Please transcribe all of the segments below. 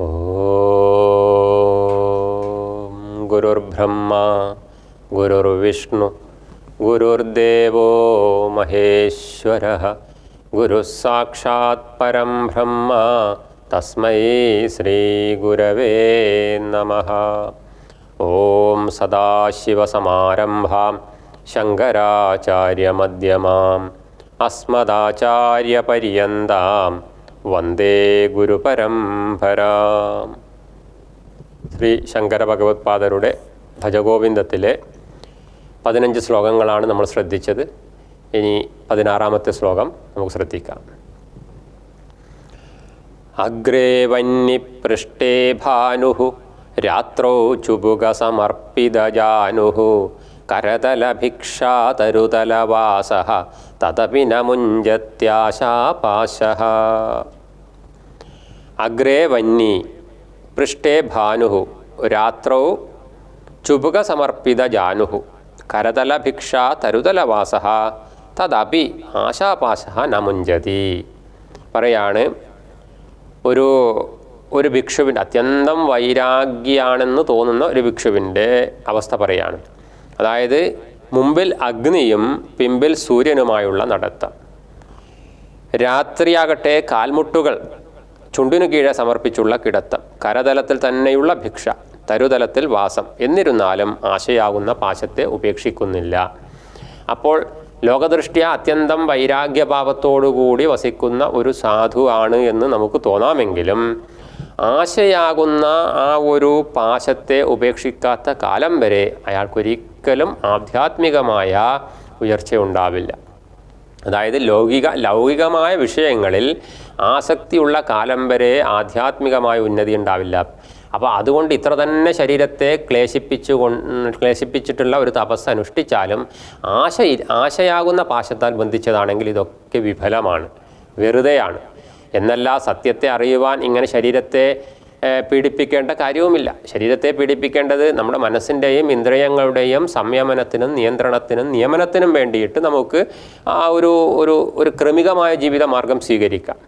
ॐ गुरुर्ब्रह्मा गुरुर्विष्णु गुरुर्देवो महेश्वरः गुरुस्साक्षात्परं ब्रह्म तस्मै श्रीगुरवे नमः। ॐ सदाशिवसमारम्भां शङ्कराचार्यमध्यमाम् अस्मदाचार्यपर्यन्ताम् വന്ദേ ഗുരുപരംപരാം ശ്രീ ശങ്കര ഭഗവത്പാദരുടെ ഭജഗോവിന്ദത്തിലെ പതിനഞ്ച് ശ്ലോകങ്ങളാണ് നമ്മൾ ശ്രദ്ധിച്ചത്. ഇനി പതിനാറാമത്തെ ശ്ലോകം നമുക്ക് ശ്രദ്ധിക്കാം. അഗ്രേ വന്യപൃഷ്ടേ ഭാനു രാത്രോ ചുബുകസമർപ്പിതജാനു കരതലഭിക്ഷാതരുതലവാസ തദപി ന മുഞ്ചത്യാശാപാശ അഗ്രേ വന്നി പൃഷ്ടേ ഭാനു രാത്രൗ ചുബുകസമർപ്പിതജാനു കരതലഭിക്ഷ തരുതലവാസ തദപി ആശാപാശ ന മുഞ്ചതി പറയാണ് ഒരു ഒരു ഭിക്ഷുവിന്റെ അത്യന്തം വൈരാഗ്യാണെന്ന് തോന്നുന്ന ഒരു ഭിക്ഷുവിന്റെ അവസ്ഥ പറയാണ്. അതായത് മുമ്പിൽ അഗ്നിയും പിമ്പിൽ സൂര്യനുമായുള്ള നടത്തം. രാത്രിയാകട്ടെ കാൽമുട്ടുകൾ ചുണ്ടിനു കീഴെ സമർപ്പിച്ചുള്ള കിടത്തം കരതലത്തിൽ തന്നെയുള്ള ഭിക്ഷ തരുതലത്തിൽ വാസം എന്നിരുന്നാലും ആശയാകുന്ന പാശത്തെ ഉപേക്ഷിക്കുന്നില്ല. അപ്പോൾ ലോകദൃഷ്ട്യ അത്യന്തം വൈരാഗ്യഭാവത്തോടുകൂടി വസിക്കുന്ന ഒരു സാധു ആണ് എന്ന് നമുക്ക് തോന്നാമെങ്കിലും ആശയാകുന്ന ആ ഒരു പാശത്തെ ഉപേക്ഷിക്കാത്ത കാലം വരെ അയാൾക്കൊരിക്കലും ആധ്യാത്മികമായ ഉയർച്ചയുണ്ടാവില്ല. അതായത് ലൗകിക ലൗകികമായ വിഷയങ്ങളിൽ ആസക്തിയുള്ള കാലം വരെ ആധ്യാത്മികമായ ഉന്നതി ഉണ്ടാവില്ല. അപ്പോൾ അതുകൊണ്ട് ഇത്ര തന്നെ ശരീരത്തെ ക്ലേശിപ്പിച്ചു ക്ലേശിപ്പിച്ചിട്ടുള്ള ഒരു തപസ് അനുഷ്ഠിച്ചാലും ആശ ആശയാകുന്ന പാശത്താൽ ബന്ധിച്ചതാണെങ്കിൽ ഇതൊക്കെ വിഫലമാണ് വെറുതെയാണ്. എന്നല്ല സത്യത്തെ അറിയുവാൻ ഇങ്ങനെ ശരീരത്തെ പീഡിപ്പിക്കേണ്ട കാര്യവുമില്ല. ശരീരത്തെ പീഡിപ്പിക്കേണ്ടത് നമ്മുടെ മനസ്സിന്റെയും ഇന്ദ്രിയങ്ങളുടെയും സംയമനത്തിനും നിയന്ത്രണത്തിനും നിയമനത്തിനും വേണ്ടിയിട്ട് നമുക്ക് ആ ഒരു ഒരു ഒരു ക്രമികമായ ജീവിത മാർഗം സ്വീകരിക്കാം.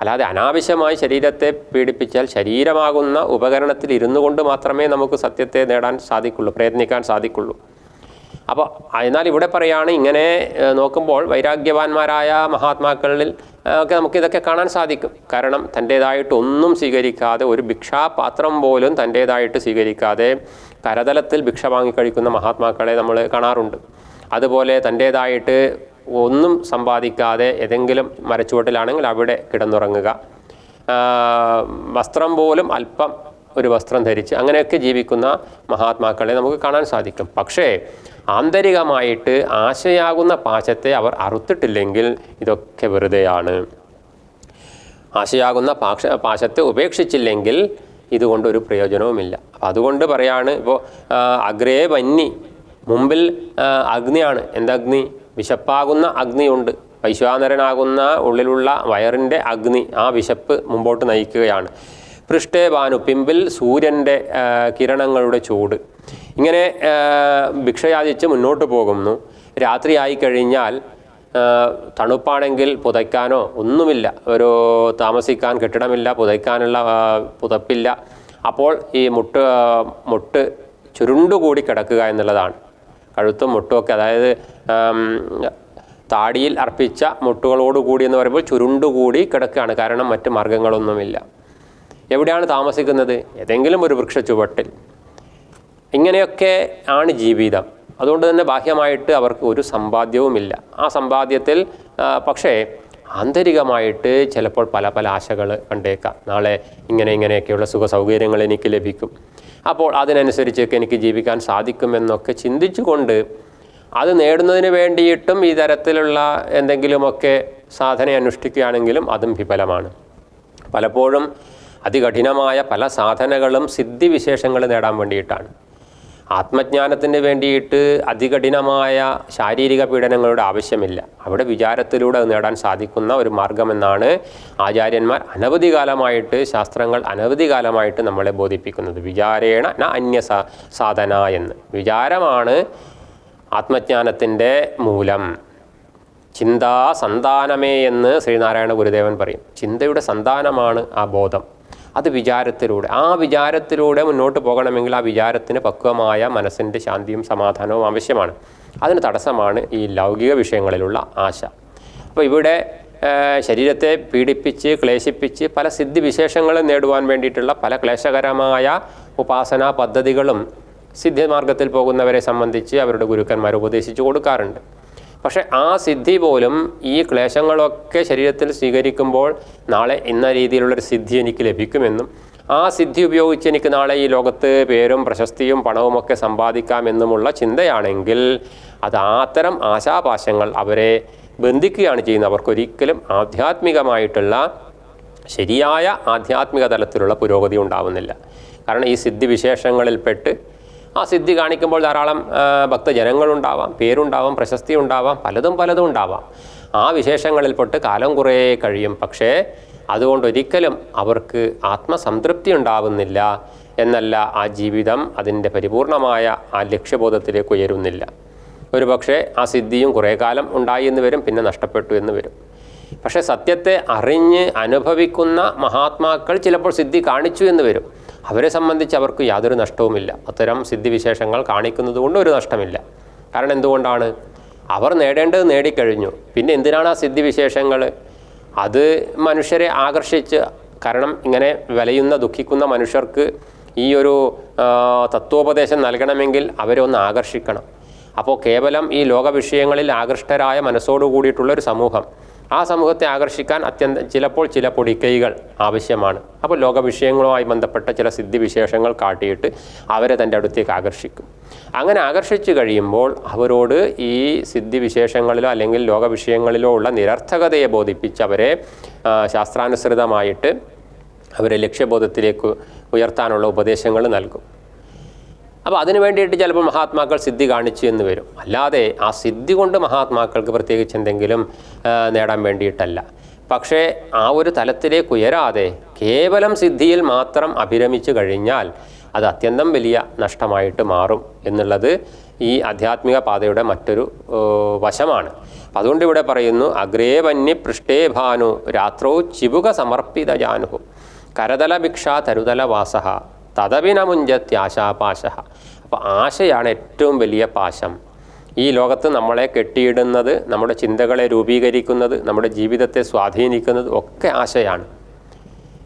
അല്ലാതെ അനാവശ്യമായി ശരീരത്തെ പീഡിപ്പിച്ചാൽ ശരീരമാകുന്ന ഉപകരണത്തിൽ ഇരുന്നു കൊണ്ട് മാത്രമേ നമുക്ക് സത്യത്തെ നേടാൻ സാധിക്കുള്ളൂ പ്രയത്നിക്കാൻ സാധിക്കുള്ളൂ. അപ്പോൾ എന്നാൽ ഇവിടെ പറയുകയാണ് ഇങ്ങനെ നോക്കുമ്പോൾ വൈരാഗ്യവാന്മാരായ മഹാത്മാക്കളിൽ ഒക്കെ നമുക്ക് ഇതൊക്കെ കാണാൻ സാധിക്കും. കാരണം തന്റേതായിട്ട് ഒന്നും സ്വീകരിക്കാതെ ഒരു ഭിക്ഷാപാത്രം പോലും തന്റേതായിട്ട് സ്വീകരിക്കാതെ കരതലത്തിൽ ഭിക്ഷ വാങ്ങിക്കഴിക്കുന്ന മഹാത്മാക്കളെ നമ്മൾ കാണാറുണ്ട്. അതുപോലെ തന്റേതായിട്ട് ഒന്നും സമ്പാദിക്കാതെ ഏതെങ്കിലും മരച്ചുവട്ടിലാണെങ്കിൽ അവിടെ കിടന്നുറങ്ങുക. വസ്ത്രം പോലും അല്പം ഒരു വസ്ത്രം ധരിച്ച് അങ്ങനെയൊക്കെ ജീവിക്കുന്ന മഹാത്മാക്കളെ നമുക്ക് കാണാൻ സാധിക്കും. പക്ഷേ ആന്തരികമായിട്ട് ആശയാകുന്ന പാശത്തെ അവർ അറുത്തിട്ടില്ലെങ്കിൽ ഇതൊക്കെ വെറുതെയാണ്. ആശയാകുന്ന പാക്ഷ പാശത്തെ ഉപേക്ഷിച്ചില്ലെങ്കിൽ ഇതുകൊണ്ടൊരു പ്രയോജനവുമില്ല. അപ്പം അതുകൊണ്ട് പറയാണ് ഇപ്പോൾ അഗ്രേ വന്നി മുമ്പിൽ അഗ്നിയാണ്. എന്തഗ്നി? വിശപ്പാകുന്ന അഗ്നിയുണ്ട്. വൈശ്വാനരനാകുന്ന ഉള്ളിലുള്ള വയറിന്റെ അഗ്നി ആ വിശപ്പ് മുമ്പോട്ട് നയിക്കുകയാണ്. പൃഷ്ഠേ ഭാനു പിമ്പിൽ സൂര്യന്റെ കിരണങ്ങളുടെ ചൂട്. ഇങ്ങനെ ഭിക്ഷയാചിച്ച് മുന്നോട്ട് പോകുന്നു. രാത്രിയായി കഴിഞ്ഞാൽ തണുപ്പാണെങ്കിൽ പുതയ്ക്കാനോ ഒന്നുമില്ല. ഒരു താമസിക്കാൻ കെട്ടിടമില്ല പുതയ്ക്കാനുള്ള പുതപ്പില്ല. അപ്പോൾ ഈ മുട്ട് മുട്ട് ചുരുണ്ടുകൂടി കിടക്കുക എന്നുള്ളതാണ്. കഴുത്തും മുട്ടുമൊക്കെ അതായത് താടിയിൽ അർപ്പിച്ച മുട്ടുകളോടുകൂടി എന്ന് പറയുമ്പോൾ ചുരുണ്ടുകൂടി കിടക്കുകയാണ്. കാരണം മറ്റ് മാർഗങ്ങളൊന്നുമില്ല. എവിടെയാണ് താമസിക്കുന്നത്? ഏതെങ്കിലും ഒരു വൃക്ഷ ചുവട്ടിൽ ഇങ്ങനെയൊക്കെ ആണ് ജീവിതം. അതുകൊണ്ട് തന്നെ ബാഹ്യമായിട്ട് അവർക്ക് ഒരു സമ്പാദ്യവുമില്ല. ആ സമ്പാദ്യത്തിൽ പക്ഷേ ആന്തരികമായിട്ട് ചിലപ്പോൾ പല പല ആശകൾ കണ്ടേക്കാം. നാളെ ഇങ്ങനെ ഇങ്ങനെയൊക്കെയുള്ള സുഖ സൗകര്യങ്ങൾ എനിക്ക് ലഭിക്കും. അപ്പോൾ അതിനനുസരിച്ചൊക്കെ എനിക്ക് ജീവിക്കാൻ സാധിക്കുമെന്നൊക്കെ ചിന്തിച്ചുകൊണ്ട് അത് നേടുന്നതിന് വേണ്ടിയിട്ടും ഈ തരത്തിലുള്ള എന്തെങ്കിലുമൊക്കെ സാധന അനുഷ്ഠിക്കുകയാണെങ്കിലും അതും വിഫലമാണ്. പലപ്പോഴും അതികഠിനമായ പല സാധനകളും സിദ്ധിവിശേഷങ്ങൾ നേടാൻ വേണ്ടിയിട്ടാണ്. ആത്മജ്ഞാനത്തിന് വേണ്ടിയിട്ട് അതികഠിനമായ ശാരീരിക പീഡനങ്ങളുടെ ആവശ്യമില്ല. അവിടെ വിചാരത്തിലൂടെ നേടാൻ സാധിക്കുന്ന ഒരു മാർഗമെന്നാണ് ആചാര്യന്മാർ അനവധി കാലമായിട്ട് ശാസ്ത്രങ്ങൾ അനവധി കാലമായിട്ട് നമ്മളെ ബോധിപ്പിക്കുന്നത്. വിചാരേണ ന അന്യ സാധന എന്ന്. വിചാരമാണ് ആത്മജ്ഞാനത്തിന്റെ മൂലം. ചിന്താ സന്താനമേ എന്ന് ശ്രീനാരായണ ഗുരുദേവൻ പറയും. ചിന്തയുടെ സന്താനമാണ് ആ ബോധം. അത് വിചാരത്തിലൂടെ. ആ വിചാരത്തിലൂടെ മുന്നോട്ട് പോകണമെങ്കിൽ ആ വിചാരത്തിന് പക്വമായ മനസ്സിന്റെ ശാന്തിയും സമാധാനവും ആവശ്യമാണ്. അതിന് തടസ്സമാണ് ഈ ലൗകിക വിഷയങ്ങളിലുള്ള ആശ. അപ്പോൾ ഇവിടെ ശരീരത്തെ പീഡിപ്പിച്ച് ക്ലേശിപ്പിച്ച് പല സിദ്ധിവിശേഷങ്ങൾ നേടുവാൻ വേണ്ടിയിട്ടുള്ള പല ക്ലേശകരമായ ഉപാസനാ പദ്ധതികളും സിദ്ധിമാർഗത്തിൽ പോകുന്നവരെ സംബന്ധിച്ച് അവരുടെ ഗുരുക്കന്മാർ ഉപദേശിച്ചു കൊടുക്കാറുണ്ട്. പക്ഷേ ആ സിദ്ധി പോലും ഈ ക്ലേശങ്ങളൊക്കെ ശരീരത്തിൽ സ്വീകരിക്കുമ്പോൾ നാളെ ഇന്ന രീതിയിലുള്ളൊരു സിദ്ധി എനിക്ക് ലഭിക്കുമെന്നും ആ സിദ്ധി ഉപയോഗിച്ച് എനിക്ക് നാളെ ഈ ലോകത്ത് പേരും പ്രശസ്തിയും പണവുമൊക്കെ സമ്പാദിക്കാമെന്നുമുള്ള ചിന്തയാണെങ്കിൽ അത് അത്തരം ആശാപാശങ്ങൾ അവരെ ബന്ധിക്കുകയാണ് ചെയ്യുന്നത്. അവർക്കൊരിക്കലും ആധ്യാത്മികമായിട്ടുള്ള ശരിയായ ആധ്യാത്മിക തലത്തിലുള്ള പുരോഗതി ഉണ്ടാവുന്നില്ല. കാരണം ഈ സിദ്ധിവിശേഷങ്ങളിൽപ്പെട്ട് ആ സിദ്ധി കാണിക്കുമ്പോൾ ധാരാളം ഭക്തജനങ്ങളുണ്ടാവാം പേരുണ്ടാവാം പ്രശസ്തി ഉണ്ടാവാം പലതും പലതും ഉണ്ടാവാം. ആ വിശേഷങ്ങളിൽപ്പെട്ട് കാലം കുറേ കഴിയും. പക്ഷേ അതുകൊണ്ട് ഒരിക്കലും അവർക്ക് ആത്മസംതൃപ്തി ഉണ്ടാവുന്നില്ല എന്നല്ല ആ ജീവിതം അതിന്റെ പരിപൂർണമായ ആ ലക്ഷ്യബോധത്തിലേക്ക് ഉയരുന്നില്ല. ഒരുപക്ഷെ ആ സിദ്ധിയും കുറേ കാലം ഉണ്ടായി എന്ന് വരും പിന്നെ നഷ്ടപ്പെട്ടു എന്ന് വരും. പക്ഷേ സത്യത്തെ അറിഞ്ഞ് അനുഭവിക്കുന്ന മഹാത്മാക്കൾ ചിലപ്പോൾ സിദ്ധി കാണിച്ചു എന്ന് വരും. അവരെ സംബന്ധിച്ച് അവർക്ക് യാതൊരു നഷ്ടവുമില്ല. അത്തരം സിദ്ധിവിശേഷങ്ങൾ കാണിക്കുന്നത് കൊണ്ട് ഒരു നഷ്ടമില്ല. കാരണം എന്തുകൊണ്ടാണ്? അവർ നേടേണ്ടത് നേടിക്കഴിഞ്ഞു. പിന്നെ എന്തിനാണ് ആ സിദ്ധിവിശേഷങ്ങൾ? അത് മനുഷ്യരെ ആകർഷിച്ച് കാരണം ഇങ്ങനെ വിലയുന്ന ദുഃഖിക്കുന്ന മനുഷ്യർക്ക് ഈ ഒരു തത്വോപദേശം നൽകണമെങ്കിൽ അവരെ ഒന്ന് ആകർഷിക്കണം. അപ്പോൾ കേവലം ഈ ലോക വിഷയങ്ങളിൽ ആകൃഷ്ടരായ മനസ്സോടു കൂടിയിട്ടുള്ള ഒരു സമൂഹം. ആ സമൂഹത്തെ ആകർഷിക്കാൻ അത്യന്തം ചിലപ്പോൾ ചില പൊടിക്കൈകൾ ആവശ്യമാണ്. അപ്പോൾ ലോക വിഷയങ്ങളുമായി ബന്ധപ്പെട്ട ചില സിദ്ധിവിശേഷങ്ങൾ കാട്ടിയിട്ട് അവരെ തന്റെ അടുത്തേക്ക് ആകർഷിക്കും. അങ്ങനെ ആകർഷിച്ചു കഴിയുമ്പോൾ അവരോട് ഈ സിദ്ധിവിശേഷങ്ങളിലോ അല്ലെങ്കിൽ ലോക വിഷയങ്ങളിലോ ഉള്ള നിരർത്ഥകതയെ ബോധിപ്പിച്ച് അവരെ ശാസ്ത്രാനുസൃതമായിട്ട് അവരെ ലക്ഷ്യബോധത്തിലേക്ക് ഉയർത്താനുള്ള ഉപദേശങ്ങൾ നൽകും. അപ്പോൾ അതിനു വേണ്ടിയിട്ട് ചിലപ്പോൾ മഹാത്മാക്കൾ സിദ്ധി കാണിച്ചു എന്ന് വരും. അല്ലാതെ ആ സിദ്ധി കൊണ്ട് മഹാത്മാക്കൾക്ക് പ്രത്യേകിച്ച് എന്തെങ്കിലും നേടാൻ വേണ്ടിയിട്ടല്ല. പക്ഷേ ആ ഒരു തലത്തിലേക്ക് ഉയരാതെ കേവലം സിദ്ധിയിൽ മാത്രം അഭിരമിച്ചു കഴിഞ്ഞാൽ അത് അത്യന്തം വലിയ നഷ്ടമായിട്ട് മാറും എന്നുള്ളത് ഈ ആധ്യാത്മിക പാതയുടെ മറ്റൊരു വശമാണ്. അതുകൊണ്ട് ഇവിടെ പറയുന്നു അഗ്രേ വന്യ പൃഷ്ഠേ ഭാനു രാത്രോ ചിബുക സമർപ്പിത ജാനുഹു. കരതല ഭിക്ഷ തരുതല വാസഹ തദവിനമുഞ്ചത്യാശാപാശ അപ്പോൾ ആശയാണ് ഏറ്റവും വലിയ പാശം. ഈ ലോകത്ത് നമ്മളെ കെട്ടിയിടുന്നത് നമ്മുടെ ചിന്തകളെ രൂപീകരിക്കുന്നത് നമ്മുടെ ജീവിതത്തെ സ്വാധീനിക്കുന്നത് ഒക്കെ ആശയാണ്.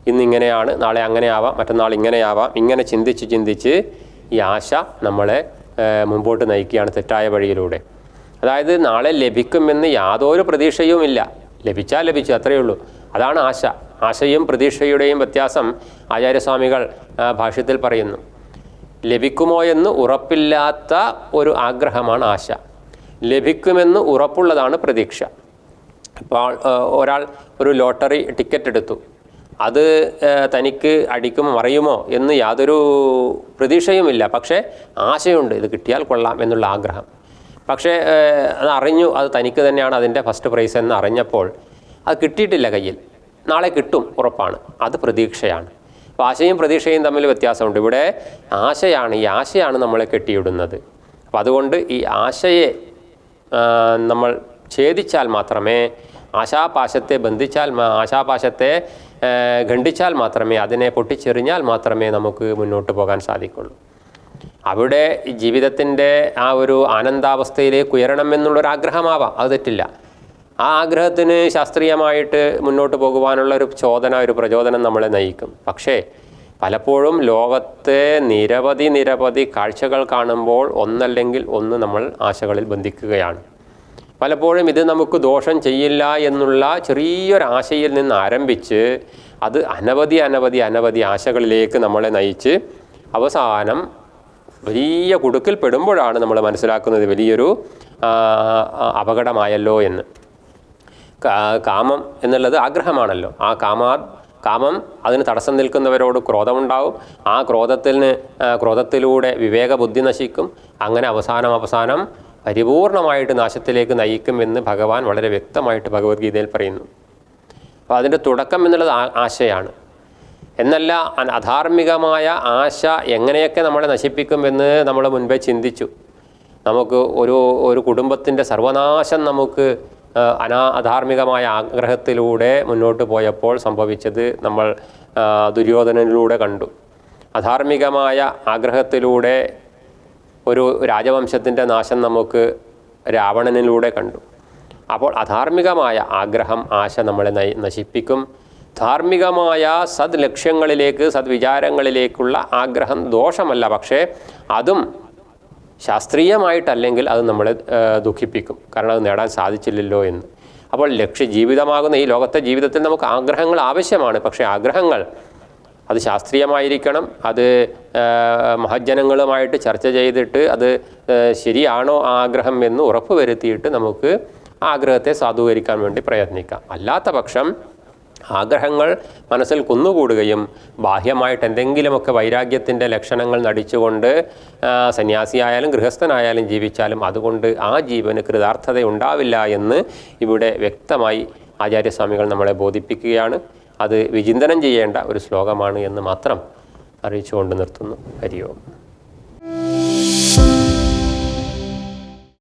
ഇന്നിങ്ങനെയാണ് നാളെ അങ്ങനെ ആവാം മറ്റന്നാൾ ഇങ്ങനെയാവാം. ഇങ്ങനെ ചിന്തിച്ച് ചിന്തിച്ച് ഈ ആശ നമ്മളെ മുമ്പോട്ട് നയിക്കുകയാണ് തെറ്റായ വഴിയിലൂടെ. അതായത് നാളെ ലഭിക്കുമെന്ന് യാതൊരു പ്രതീക്ഷയുമില്ല. ലഭിച്ചാൽ ലഭിച്ചു അത്രയേ ഉള്ളൂ. അതാണ് ആശ. ആശയും പ്രതീക്ഷയുടെയും വ്യത്യാസം ആചാര്യസ്വാമികൾ ഭാഷ്യത്തിൽ പറയുന്നു. ലഭിക്കുമോ എന്ന് ഉറപ്പില്ലാത്ത ഒരു ആഗ്രഹമാണ് ആശ. ലഭിക്കുമെന്ന് ഉറപ്പുള്ളതാണ് പ്രതീക്ഷ. ഇപ്പോൾ ഒരാൾ ഒരു ലോട്ടറി ടിക്കറ്റ് എടുത്തു. അത് തനിക്ക് അടിക്കും മറിയുമോ എന്ന് യാതൊരു പ്രതീക്ഷയുമില്ല. പക്ഷേ ആശയുണ്ട് ഇത് കിട്ടിയാൽ കൊള്ളാം എന്നുള്ള ആഗ്രഹം. പക്ഷേ അത് അറിഞ്ഞു അത് തനിക്ക് തന്നെയാണ് അതിന്റെ ഫസ്റ്റ് പ്രൈസ് എന്ന് അറിഞ്ഞപ്പോൾ അത് കിട്ടിയിട്ടില്ല കയ്യിൽ. നാളെ കിട്ടും ഉറപ്പാണ്. അത് പ്രതീക്ഷയാണ്. അപ്പോൾ ആശയും പ്രതീക്ഷയും തമ്മിൽ വ്യത്യാസമുണ്ട്. ഇവിടെ ആശയാണ് ഈ ആശയാണ് നമ്മളെ കെട്ടിയിടുന്നത്. അപ്പോൾ അതുകൊണ്ട് ഈ ആശയെ നമ്മൾ ഛേദിച്ചാൽ മാത്രമേ ആശാപാശത്തെ ബന്ധിച്ചാൽ ആശാപാശത്തെ ഖണ്ഡിച്ചാൽ മാത്രമേ അതിനെ പൊട്ടിച്ചെറിഞ്ഞാൽ മാത്രമേ നമുക്ക് മുന്നോട്ട് പോകാൻ സാധിക്കുള്ളൂ. അവിടെ ജീവിതത്തിന്റെ ആ ഒരു ആനന്ദാവസ്ഥയിലേക്ക് ഉയരണം എന്നുള്ളൊരു ആഗ്രഹമാവാം അത് തെറ്റില്ല. ആ ആഗ്രഹത്തിന് ശാസ്ത്രീയമായിട്ട് മുന്നോട്ട് പോകുവാനുള്ള ഒരു ചോദന ഒരു പ്രചോദനം നമ്മളെ നയിക്കും. പക്ഷേ പലപ്പോഴും ലോകത്തെ നിരവധി നിരവധി കാഴ്ചകൾ കാണുമ്പോൾ ഒന്നല്ലെങ്കിൽ ഒന്ന് നമ്മൾ ആശകളിൽ ബന്ധിക്കുകയാണ്. പലപ്പോഴും ഇത് നമുക്ക് ദോഷം ചെയ്യില്ല എന്നുള്ള ചെറിയൊരു ആശയിൽ നിന്ന് ആരംഭിച്ച് അത് അനവധി അനവധി അനവധി ആശകളിലേക്ക് നമ്മളെ നയിച്ച് അവസാനം വലിയ കുടുക്കിൽ പെടുമ്പോഴാണ് നമ്മൾ മനസ്സിലാക്കുന്നത് വലിയൊരു അപകടമായല്ലോ എന്ന്. കാമം എന്നുള്ളത് ആഗ്രഹമാണല്ലോ. ആ കാമാ കാമം അതിന് തടസ്സം നിൽക്കുന്നവരോട് ക്രോധമുണ്ടാവും. ആ ക്രോധത്തിന് ക്രോധത്തിലൂടെ വിവേകബുദ്ധി നശിക്കും. അങ്ങനെ അവസാനം അവസാനം പരിപൂർണമായിട്ട് നാശത്തിലേക്ക് നയിക്കും എന്ന് ഭഗവാൻ വളരെ വ്യക്തമായിട്ട് ഭഗവത്ഗീതയിൽ പറയുന്നു. അപ്പോൾ അതിന്റെ തുടക്കം എന്നുള്ളത് ആശയാണ്. എന്നല്ല അധാർമികമായ ആശ എങ്ങനെയൊക്കെ നമ്മളെ നശിപ്പിക്കുമെന്ന് നമ്മൾ മുൻപേ ചിന്തിച്ചു. നമുക്ക് ഒരു ഒരു കുടുംബത്തിന്റെ സർവനാശം നമുക്ക് അനാ അധാർമികമായ ആഗ്രഹത്തിലൂടെ മുന്നോട്ട് പോയപ്പോൾ സംഭവിച്ചത് നമ്മൾ ദുര്യോധനനിലൂടെ കണ്ടു. അധാർമികമായ ആഗ്രഹത്തിലൂടെ ഒരു രാജവംശത്തിന്റെ നാശം നമുക്ക് രാവണനിലൂടെ കണ്ടു. അപ്പോൾ അധാർമികമായ ആഗ്രഹം ആശ നമ്മളെ നശിപ്പിക്കും. ധാർമ്മികമായ സദ് ലക്ഷ്യങ്ങളിലേക്ക് സദ്വിചാരങ്ങളിലേക്കുള്ള ആഗ്രഹം ദോഷമല്ല. പക്ഷേ അതും ശാസ്ത്രീയമായിട്ടല്ലെങ്കിൽ അത് നമ്മളെ ദുഃഖിപ്പിക്കും. കാരണം അത് നേടാൻ സാധിച്ചില്ലല്ലോ എന്ന്. അപ്പോൾ ലക്ഷ്യ ജീവിതമാകുന്ന ഈ ലോകത്തെ ജീവിതത്തിൽ നമുക്ക് ആഗ്രഹങ്ങൾ ആവശ്യമാണ്. പക്ഷേ ആഗ്രഹങ്ങൾ അത് ശാസ്ത്രീയമായിരിക്കണം. അത് മഹജ്ജനങ്ങളുമായിട്ട് ചർച്ച ചെയ്തിട്ട് അത് ശരിയാണോ ആഗ്രഹം എന്ന് ഉറപ്പ് വരുത്തിയിട്ട് നമുക്ക് ആഗ്രഹത്തെ സാധൂകരിക്കാൻ വേണ്ടി പ്രയത്നിക്കാം. അല്ലാത്ത പക്ഷം ആഗ്രഹങ്ങൾ മനസ്സിൽ കുന്നുകൂടുകയും ബാഹ്യമായിട്ട് എന്തെങ്കിലുമൊക്കെ വൈരാഗ്യത്തിന്റെ ലക്ഷണങ്ങൾ നടിച്ചുകൊണ്ട് സന്യാസിയായാലും ഗൃഹസ്ഥനായാലും ജീവിച്ചാലും അതുകൊണ്ട് ആ ജീവന് കൃതാർത്ഥത ഉണ്ടാവില്ല എന്ന് ഇവിടെ വ്യക്തമായി ആചാര്യസ്വാമികൾ നമ്മളെ ബോധിപ്പിക്കുകയാണ്. അത് വിചിന്തനം ചെയ്യേണ്ട ഒരു ശ്ലോകമാണ് എന്ന് മാത്രം അറിയിച്ചുകൊണ്ട് നിർത്തുന്നു. ഹരിയോം.